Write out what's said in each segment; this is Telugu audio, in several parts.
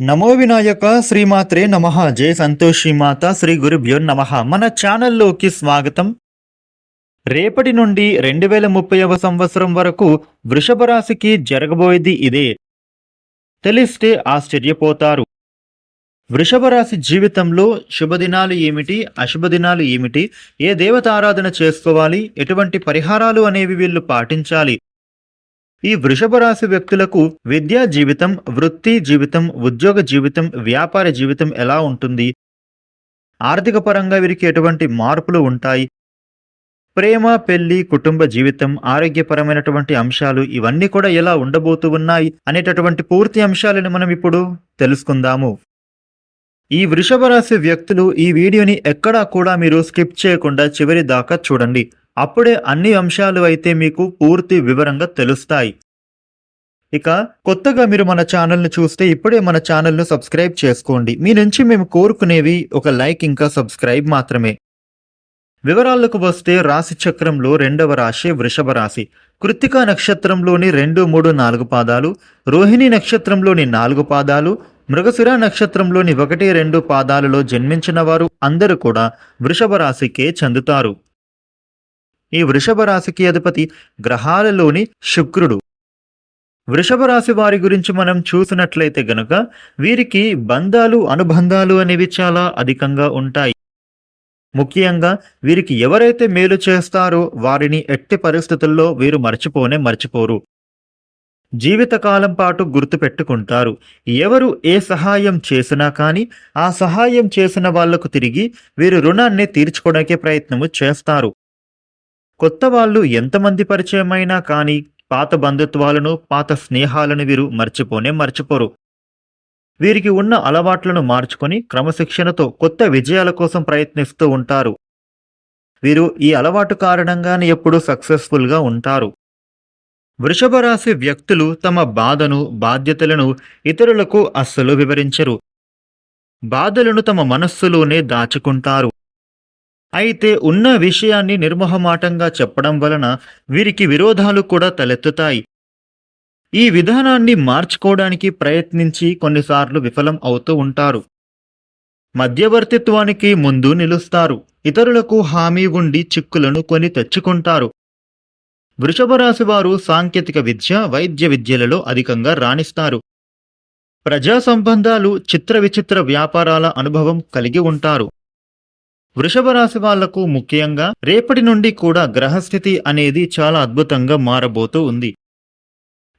నమో వినాయక శ్రీమాత్రే నమ. జయ సంతోషి మాత శ్రీ గురుభ్యో నమ. మన ఛానల్లోకి స్వాగతం. రేపటి నుండి రెండు వేల ముప్పైవ సంవత్సరం వరకు వృషభ రాశికి జరగబోయేది ఇదే. తెలిస్తే ఆశ్చర్యపోతారు. వృషభ రాశి జీవితంలో శుభదినాలు ఏమిటి అశుభదినాలు ఏమిటి ఏ దేవత ఆరాధన చేసుకోవాలి ఎటువంటి పరిహారాలు అనేవి వీళ్ళు పాటించాలి ఈ వృషభ రాశి వ్యక్తులకు విద్యా జీవితం వృత్తి జీవితం ఉద్యోగ జీవితం వ్యాపార జీవితం ఎలా ఉంటుంది? ఆర్థిక పరంగా వీరికి ఎటువంటి మార్పులు ఉంటాయి? ప్రేమ పెళ్ళి కుటుంబ జీవితం ఆరోగ్యపరమైనటువంటి అంశాలు ఇవన్నీ కూడా ఎలా ఉండబోతూ ఉన్నాయి అనేటటువంటి పూర్తి అంశాలను మనం ఇప్పుడు తెలుసుకుందాము. ఈ వృషభ రాశి వ్యక్తులు ఈ వీడియోని ఎక్కడా కూడా మీరు స్కిప్ చేయకుండా చివరి దాకా చూడండి. అప్పుడే అన్ని అంశాలు అయితే మీకు పూర్తి వివరంగా తెలుస్తాయి. ఇక కొత్తగా మీరు మన ఛానల్ను చూస్తే ఇప్పుడే మన ఛానల్ను సబ్స్క్రైబ్ చేసుకోండి. మీ నుంచి మేము కోరుకునేవి ఒక లైక్ ఇంకా సబ్స్క్రైబ్ మాత్రమే. వివరాలకు వస్తే రాశి చక్రంలో రెండవ రాశి వృషభ రాశి. కృత్తికా నక్షత్రంలోని రెండు మూడు నాలుగు పాదాలు రోహిణి నక్షత్రంలోని నాలుగు పాదాలు మృగశిర నక్షత్రంలోని ఒకటి రెండు పాదాలలో జన్మించిన వారు అందరూ కూడా వృషభ రాశికే చెందుతారు. ఈ వృషభ రాశికి అధిపతి గ్రహాలలోని శుక్రుడు. వృషభ రాశి వారి గురించి మనం చూసినట్లయితే గనక వీరికి బంధాలు అనుబంధాలు అనేవి చాలా అధికంగా ఉంటాయి. ముఖ్యంగా వీరికి ఎవరైతే మేలు చేస్తారో వారిని ఎట్టి పరిస్థితుల్లో వీరు మర్చిపోనే మర్చిపోరు. జీవితకాలం పాటు గుర్తుపెట్టుకుంటారు ఎవరు ఏ సహాయం చేసినా కానీ ఆ సహాయం చేసిన వాళ్ళకు తిరిగి వీరు రుణాన్ని తీర్చుకోవడానికి ప్రయత్నము చేస్తారు. కొత్త వాళ్ళు ఎంతమంది పరిచయమైనా కానీ పాత బంధుత్వాలను పాత స్నేహాలను వీరు మర్చిపోనే మర్చిపోరు. వీరికి ఉన్న అలవాట్లను మార్చుకొని క్రమశిక్షణతో కొత్త విజయాల కోసం ప్రయత్నిస్తూ ఉంటారు. వీరు ఈ అలవాటు కారణంగానే ఎప్పుడూ సక్సెస్ఫుల్గా ఉంటారు. వృషభ రాశి వ్యక్తులు తమ బాధను బాధ్యతలను ఇతరులకు అస్సలు వివరించరు. బాధలను తమ మనస్సులోనే దాచుకుంటారు. అయితే ఉన్న విషయాన్ని నిర్మోహమాటంగా చెప్పడం వలన వీరికి విరోధాలు కూడా తలెత్తుతాయి. ఈ విధానాన్ని మార్చుకోవడానికి ప్రయత్నించి కొన్నిసార్లు విఫలం అవుతూ ఉంటారు. మధ్యవర్తిత్వానికి ముందు నిలుస్తారు. ఇతరులకు హామీ ఉండి చిక్కులను కొని తెచ్చుకుంటారు. వృషభరాశి వారు సాంకేతిక విద్య వైద్య విద్యలలో అధికంగా రాణిస్తారు. ప్రజా సంబంధాలు చిత్ర విచిత్ర వ్యాపారాల అనుభవం కలిగి ఉంటారు. వృషభ రాశి వాళ్ళకు ముఖ్యంగా రేపటి నుండి కూడా గ్రహస్థితి అనేది చాలా అద్భుతంగా మారబోతూ ఉంది.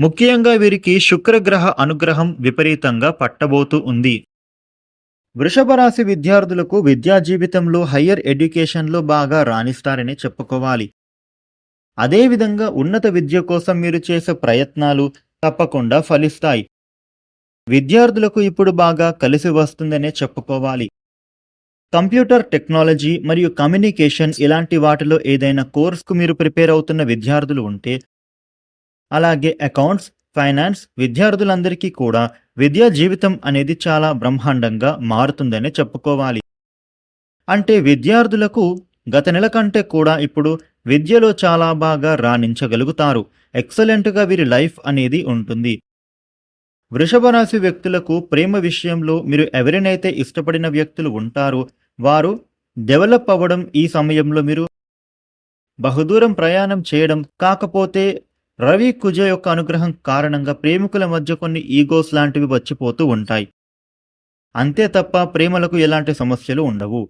ముఖ్యంగా వీరికి శుక్రగ్రహ అనుగ్రహం విపరీతంగా పట్టబోతూ ఉంది. వృషభ రాశి విద్యార్థులకు విద్యా జీవితంలో హయ్యర్ ఎడ్యుకేషన్లో బాగా రాణిస్తారని చెప్పుకోవాలి. అదేవిధంగా ఉన్నత విద్య కోసం మీరు చేసే ప్రయత్నాలు తప్పకుండా ఫలిస్తాయి. విద్యార్థులకు ఇప్పుడు బాగా కలిసి వస్తుందనే చెప్పుకోవాలి. కంప్యూటర్ టెక్నాలజీ మరియు కమ్యూనికేషన్ ఇలాంటి వాటిలో ఏదైనా కోర్సుకు మీరు ప్రిపేర్ అవుతున్న విద్యార్థులు ఉంటే అలాగే అకౌంట్స్ ఫైనాన్స్ విద్యార్థులందరికీ కూడా విద్యా జీవితం అనేది చాలా బ్రహ్మాండంగా మారుతుందనే చెప్పుకోవాలి. అంటే విద్యార్థులకు గత నెల కంటే కూడా ఇప్పుడు విద్యలో చాలా బాగా రాణించగలుగుతారు. ఎక్సలెంట్గా వీరి లైఫ్ అనేది ఉంటుంది. వృషభ రాశి వ్యక్తులకు ప్రేమ విషయంలో మీరు ఎవరినైతే ఇష్టపడిన వ్యక్తులు ఉంటారో వారు డెవలప్ అవ్వడం ఈ సమయంలో మీరు బహుదూరం ప్రయాణం చేయడం కాకపోతే రవి కుజ యొక్క అనుగ్రహం కారణంగా ప్రేమికుల మధ్య కొన్ని ఈగోస్ లాంటివి వచ్చిపోతూ ఉంటాయి. అంతే తప్ప ప్రేమలకు ఎలాంటి సమస్యలు ఉండవు.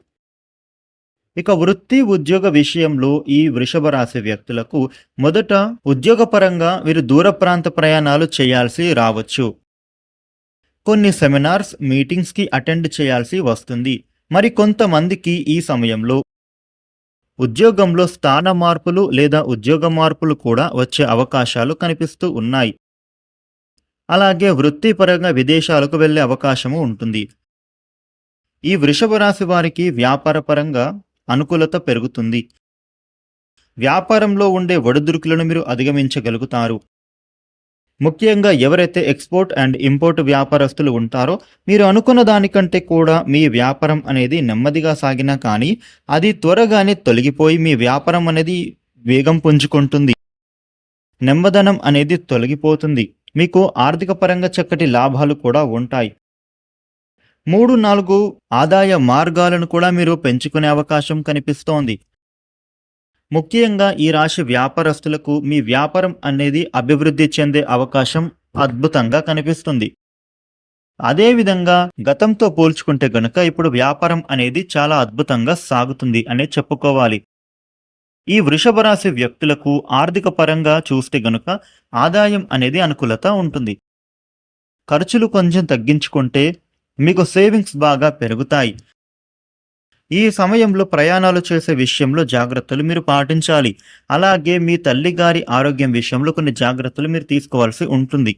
ఇక వృత్తి ఉద్యోగ విషయంలో ఈ వృషభ రాశి వ్యక్తులకు మొదట ఉద్యోగపరంగా వీరు దూర ప్రాంత ప్రయాణాలు చేయాల్సి రావచ్చు. కొన్ని సెమినార్స్ మీటింగ్స్కి అటెండ్ చేయాల్సి వస్తుంది. మరి కొంతమందికి ఈ సమయంలో ఉద్యోగంలో స్థాన మార్పులు లేదా ఉద్యోగ మార్పులు కూడా వచ్చే అవకాశాలు కనిపిస్తూ ఉన్నాయి. అలాగే వృత్తిపరంగా విదేశాలకు వెళ్ళే అవకాశము ఉంటుంది. ఈ వృషభ రాశి వారికి వ్యాపారపరంగా అనుకూలత పెరుగుతుంది. వ్యాపారంలో ఉండే ఒడిదుడుకులను మీరు అధిగమించగలుగుతారు. ముఖ్యంగా ఎవరైతే ఎక్స్పోర్ట్ అండ్ ఇంపోర్ట్ వ్యాపారస్తులు ఉంటారో మీరు అనుకున్న దానికంటే కూడా మీ వ్యాపారం అనేది నెమ్మదిగా సాగినా కానీ అది త్వరగానే తొలగిపోయి మీ వ్యాపారం అనేది వేగం పుంజుకుంటుంది. నెమ్మదనం అనేది తొలగిపోతుంది. మీకు ఆర్థిక పరంగా చక్కటి లాభాలు కూడా ఉంటాయి. మూడు నాలుగు ఆదాయ మార్గాలను కూడా మీరు పెంచుకునే అవకాశం కనిపిస్తోంది. ముఖ్యంగా ఈ రాశి వ్యాపారస్తులకు మీ వ్యాపారం అనేది అభివృద్ధి చెందే అవకాశం అద్భుతంగా కనిపిస్తుంది. అదేవిధంగా గతంతో పోల్చుకుంటే గనుక ఇప్పుడు వ్యాపారం అనేది చాలా అద్భుతంగా సాగుతుంది అనే చెప్పుకోవాలి. ఈ వృషభ రాశి వ్యక్తులకు ఆర్థిక పరంగా చూస్తే గనుక ఆదాయం అనేది అనుకూలత ఉంటుంది. ఖర్చులు కొంచెం తగ్గించుకుంటే మీకు సేవింగ్స్ బాగా పెరుగుతాయి. ఈ సమయంలో ప్రయాణాలు చేసే విషయంలో జాగ్రత్తలు మీరు పాటించాలి. అలాగే మీ తల్లిగారి ఆరోగ్యం విషయంలో కొన్ని జాగ్రత్తలు మీరు తీసుకోవాల్సి ఉంటుంది.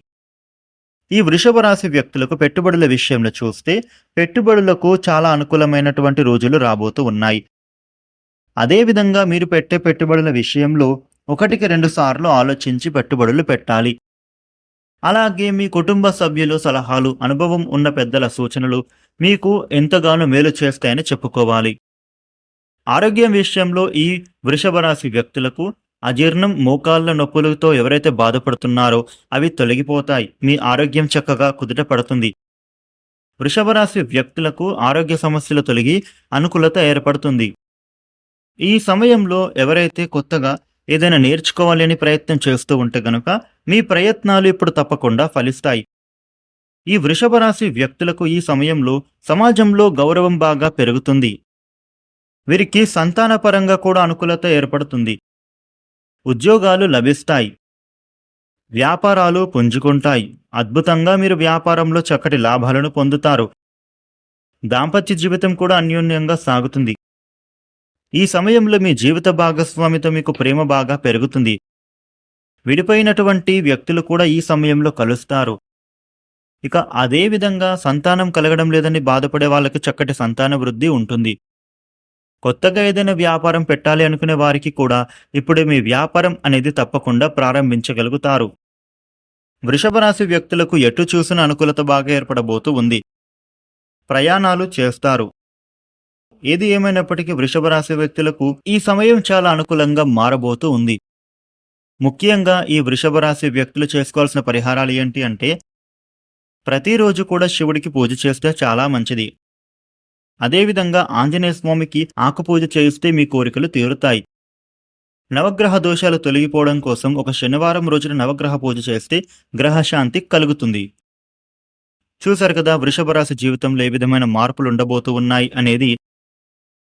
ఈ వృషభ రాశి వ్యక్తులకు పెట్టుబడుల విషయంలో చూస్తే పెట్టుబడులకు చాలా అనుకూలమైనటువంటి రోజులు రాబోతూ ఉన్నాయి. అదేవిధంగా మీరు పెట్టే పెట్టుబడుల విషయంలో ఒకటికి రెండు సార్లు ఆలోచించి పెట్టుబడులు పెట్టాలి. అలాగే మీ కుటుంబ సభ్యులు సలహాలు అనుభవం ఉన్న పెద్దల సూచనలు మీకు ఎంతగానో మేలు చేస్తాయని చెప్పుకోవాలి. ఆరోగ్యం విషయంలో ఈ వృషభ రాశి వ్యక్తులకు అజీర్ణం మోకాళ్ళ నొప్పులతో ఎవరైతే బాధపడుతున్నారో అవి తొలగిపోతాయి. మీ ఆరోగ్యం చక్కగా కుదుట పడుతుంది. వృషభ రాశి వ్యక్తులకు ఆరోగ్య సమస్యలు తొలగి అనుకూలత ఏర్పడుతుంది. ఈ సమయంలో ఎవరైతే కొత్తగా ఏదైనా నేర్చుకోవాలని ప్రయత్నం చేస్తూ ఉంటే గనుక మీ ప్రయత్నాలు ఇప్పుడు తప్పకుండా ఫలిస్తాయి. ఈ వృషభ రాశి వ్యక్తులకు ఈ సమయంలో సమాజంలో గౌరవం బాగా పెరుగుతుంది. వీరికి సంతానపరంగా కూడా అనుకూలత ఏర్పడుతుంది. ఉద్యోగాలు లభిస్తాయి. వ్యాపారాలు పుంజుకుంటాయి. అద్భుతంగా మీరు వ్యాపారంలో చక్కటి లాభాలను పొందుతారు. దాంపత్య జీవితం కూడా అన్యోన్యంగా సాగుతుంది. ఈ సమయంలో మీ జీవిత భాగస్వామితో మీకు ప్రేమ బాగా పెరుగుతుంది. విడిపోయినటువంటి వ్యక్తులు కూడా ఈ సమయంలో కలుస్తారు. ఇక అదే విధంగా సంతానం కలగడం లేదని బాధపడే వాళ్ళకి చక్కటి సంతాన వృద్ధి ఉంటుంది. కొత్తగా ఏదైనా వ్యాపారం పెట్టాలి అనుకునే వారికి కూడా ఇప్పుడు మీ వ్యాపారం అనేది తప్పకుండా ప్రారంభించగలుగుతారు. వృషభ రాశి వ్యక్తులకు ఎటు చూసిన అనుకూలత బాగా ఏర్పడబోతూ ఉంది. ప్రయాణాలు చేస్తారు. ఏది ఏమైనప్పటికీ వృషభ రాశి వ్యక్తులకు ఈ సమయం చాలా అనుకూలంగా మారబోతూ ఉంది. ముఖ్యంగా ఈ వృషభ రాశి వ్యక్తులు చేసుకోవాల్సిన పరిహారాలు ఏంటి అంటే ప్రతిరోజు కూడా శివుడికి పూజ చేస్తే చాలా మంచిది. అదేవిధంగా ఆంజనేయ స్వామికి ఆకుపూజ చేయిస్తే మీ కోరికలు తీరుతాయి. నవగ్రహ దోషాలు తొలగిపోవడం కోసం ఒక శనివారం రోజున నవగ్రహ పూజ చేస్తే గ్రహశాంతి కలుగుతుంది. చూశారు కదా వృషభ రాశి జీవితంలో ఏ విధమైన మార్పులు ఉండబోతూ ఉన్నాయి అనేది